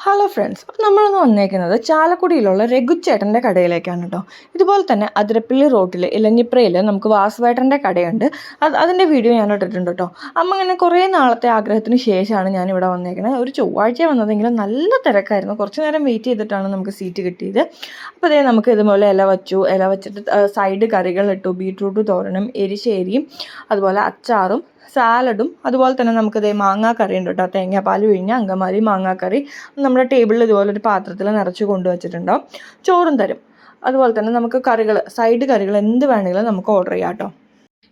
Hello friends അപ്പം നമ്മളൊന്ന് വന്നേക്കുന്നത് ചാലക്കുടിയിലുള്ള രഘുച്ചേട്ടന്റെ കടയിലേക്കാണ് കേട്ടോ ഇതുപോലെ തന്നെ അതിരപ്പള്ളി റോട്ടിൽ ഇലഞ്ഞിപ്രയിൽ നമുക്ക് വാസുവേട്ടന്റെ കടയുണ്ട്. അത് അതിന്റെ വീഡിയോ ഞാൻ ഇട്ടിട്ടുണ്ട് കേട്ടോ അമ്മ ഇങ്ങനെ കുറേ നാളത്തെ ആഗ്രഹത്തിന് ശേഷമാണ് ഞാൻ ഇവിടെ വന്നേക്കുന്നത് ഒരു ചൊവ്വാഴ്ച വന്നതെങ്കിലും നല്ല തിരക്കായിരുന്നു. കുറച്ച് നേരം വെയിറ്റ് ചെയ്തിട്ടാണ് നമുക്ക് സീറ്റ് കിട്ടിയത്. അപ്പോൾ അതേ നമുക്ക് ഇതുപോലെ ഇല വച്ചു. ഇല വെച്ചിട്ട് സൈഡ് കറികൾ ഇട്ടു ബീട്രൂട്ട് തോരണം എരിശ്ശേരിയും അതുപോലെ അച്ചാറും സാലഡും അതുപോലെ തന്നെ നമുക്കിത് മാങ്ങാക്കറി ഉണ്ട് കേട്ടോ. തേങ്ങാപ്പാൽ പിഴിഞ്ഞ അങ്കമാലി മാങ്ങാക്കറി. നമ്മുടെ ടേബിളിൽ ഇതുപോലെ ഒരു പാത്രത്തിൽ നിറച്ച് കൊണ്ടുവച്ചിട്ടുണ്ടാവും. ചോറും തരും. അതുപോലെ തന്നെ നമുക്ക് കറികൾ സൈഡ് കറികൾ എന്ത് വേണമെങ്കിലും നമുക്ക് ഓർഡർ ചെയ്യാം കേട്ടോ.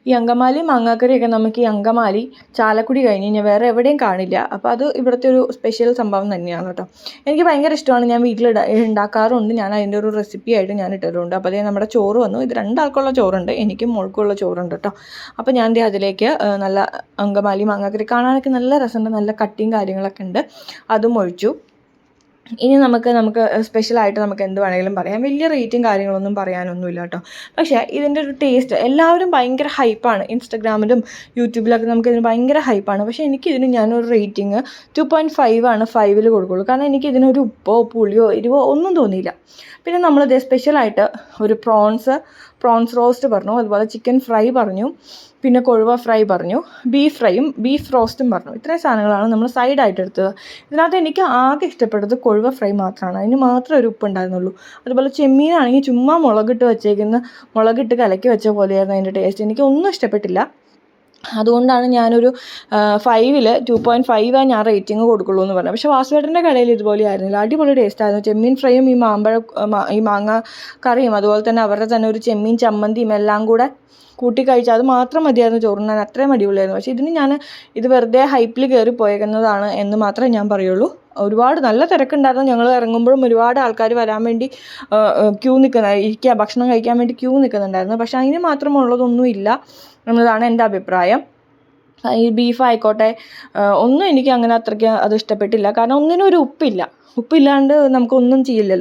ഈ അങ്കമാലി മാങ്ങാക്കറിയൊക്കെ നമുക്ക് ഈ അങ്കമാലി ചാലക്കുടി കഴിഞ്ഞ് കഴിഞ്ഞാൽ വേറെ എവിടെയും കാണില്ല. അപ്പോൾ അത് ഇവിടുത്തെ ഒരു സ്പെഷ്യൽ സംഭവം തന്നെയാണ് കേട്ടോ. എനിക്ക് ഭയങ്കര ഇഷ്ടമാണ്. ഞാൻ വീട്ടിൽ ഉണ്ടാക്കാറുണ്ട് ഞാൻ അതിന്റെ ഒരു റെസിപ്പി ആയിട്ട് ഞാൻ ഇട്ടിട്ടുണ്ട്. അപ്പോൾ അതേ നമ്മുടെ ചോറ് വന്നു. ഇത് രണ്ടാൾക്കുള്ള ചോറുണ്ട്. എനിക്കും മോൾക്കുള്ള ചോറുണ്ട് കേട്ടോ. അപ്പോൾ ഞാൻ ദേ അതിലേക്ക് നല്ല അങ്കമാലി മാങ്ങാക്കറി കാണാനൊക്കെ നല്ല രസമുണ്ട്. നല്ല കട്ടിയും കാര്യങ്ങളൊക്കെ ഉണ്ട്. അതും ഒഴിച്ചു. ഇനി നമുക്ക് നമുക്ക് സ്പെഷ്യലായിട്ട് നമുക്ക് എന്ത് വേണമെങ്കിലും പറയാം. വലിയ റേറ്റും കാര്യങ്ങളൊന്നും പറയാനൊന്നുമില്ല കേട്ടോ. പക്ഷേ ഇതിന്റെ ഒരു ടേസ്റ്റ് എല്ലാവരും ഭയങ്കര ഹൈപ്പാണ് ഇൻസ്റ്റഗ്രാമിലും യൂട്യൂബിലൊക്കെ നമുക്ക് ഇതിന് ഭയങ്കര ഹൈപ്പാണ് പക്ഷേ എനിക്കിതിന് ഞാനൊരു റേറ്റിംഗ് ടു പോയിന്റ് ഫൈവ് ആണ് ഫൈവിൽ കൊടുക്കുള്ളൂ. കാരണം എനിക്ക് ഇതിനൊരു ഉപ്പോ പുളിയോ എരിവോ ഒന്നും തോന്നിയില്ല. പിന്നെ നമ്മളിത് സ്പെഷ്യലായിട്ട് ഒരു പ്രോൺസ് പ്രോൺസ് റോസ്റ്റ് പറഞ്ഞു അതുപോലെ ചിക്കൻ ഫ്രൈ പറഞ്ഞു പിന്നെ കൊഴുവ ഫ്രൈ പറഞ്ഞു ബീഫ് ഫ്രൈയും ബീഫ് റോസ്റ്റും പറഞ്ഞു. ഇത്രയും സാധനങ്ങളാണ് നമ്മൾ സൈഡായിട്ട് എടുത്തത്. ഇതിനകത്ത് എനിക്ക് ആകെ ഇഷ്ടപ്പെട്ടത് കൊഴുവ ഫ്രൈ മാത്രമാണ്. അതിന് മാത്രമേ ഒരു ഉപ്പുണ്ടായിരുന്നുള്ളൂ അതുപോലെ ചെമ്മീനാണെങ്കിൽ ചുമ്മാ മുളകിട്ട് വെച്ചേക്കുന്ന മുളകിട്ട് കലക്കി വെച്ച പോലെയായിരുന്നു അതിന്റെ ടേസ്റ്റ് എനിക്ക് ഒന്നും ഇഷ്ടപ്പെട്ടില്ല. അതുകൊണ്ടാണ് ഞാനൊരു ഫൈവിൽ ടു പോയിന്റ് ഫൈവ് ഞാൻ റേറ്റിംഗ് കൊടുക്കുള്ളൂ എന്ന് പറഞ്ഞത്. പക്ഷേ വാസുവേട്ടന്റെ കടയിൽ ഇതുപോലെ ആയിരുന്നില്ല. അടിപൊളി ടേസ്റ്റ് ആയിരുന്നു. ചെമ്മീൻ ഫ്രൈയും ഈ മാമ്പഴ ഈ മാങ്ങ കറിയും അതുപോലെ തന്നെ അവരുടെ തന്നെ ഒരു ചെമ്മീൻ ചമ്മന്തിയും എല്ലാം കൂടെ കൂട്ടി കഴിച്ചു അത് മാത്രം മതിയായിരുന്നു ചോറുണ്ണാൻ അത്രയും അടിപൊളിയായിരുന്നു. പക്ഷേ ഇതിന് ഞാൻ ഇത് വെറുതെ ഹൈപ്പിൽ കയറി പോയേക്കുന്നതാണ് എന്ന് മാത്രമേ ഞാൻ പറയുള്ളൂ. ഒരുപാട് നല്ല തിരക്കുണ്ടായിരുന്നു. ഞങ്ങൾ ഇറങ്ങുമ്പോഴും ഒരുപാട് ആൾക്കാർ വരാൻ വേണ്ടി ക്യൂ നിൽക്കുന്ന ഇരിക്കുക ഭക്ഷണം കഴിക്കാൻ വേണ്ടി ക്യൂ നിൽക്കുന്നുണ്ടായിരുന്നു പക്ഷേ അതിന് മാത്രമുള്ളതൊന്നും ഇല്ല എന്നതാണ് എന്റെ അഭിപ്രായം. ഈ ബീഫ് ആയിക്കോട്ടെ ഒന്നും എനിക്ക് അങ്ങനെ അത്രയ്ക്ക് അത് ഇഷ്ടപ്പെട്ടില്ല. കാരണം ഒന്നിനും ഒരു ഉപ്പില്ല. ഉപ്പില്ലാണ്ട് നമുക്കൊന്നും ചെയ്യില്ലല്ലോ.